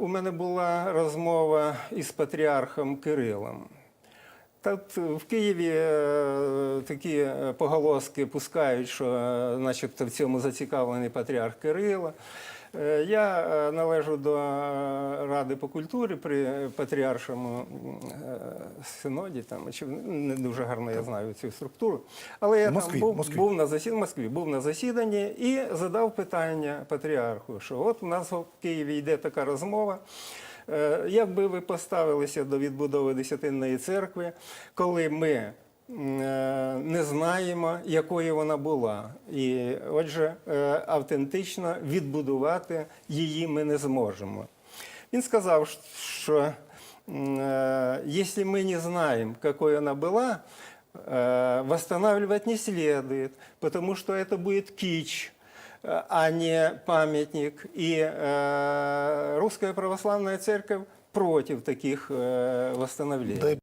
У мене була розмова із патріархом Кирилом. Тут в Києві е, такі е, поголоски пускають, що е, начебто в цьому зацікавлений патріарх Кирило. Е, Я е, належу до е, Ради по культурі при патріаршому синоді, там, чи не дуже гарно я знаю цю структуру. Але я Москві, там був, Москві. був на засіданні, Москві, був на засіданні і задав питання патріарху, що от у нас в Києві йде така розмова. Як би ви поставилися до відбудови Десятинної церкви, коли ми не знаємо, якою вона була, і отже, е, автентично відбудувати її ми не зможемо. Він сказав, що м, е, если мы не знаем, какой она была, э, восстанавливать не следует, потому что это будет кич, э, а не памятник. И э, Русская Православная Церковь против таких э, восстановлений. Дай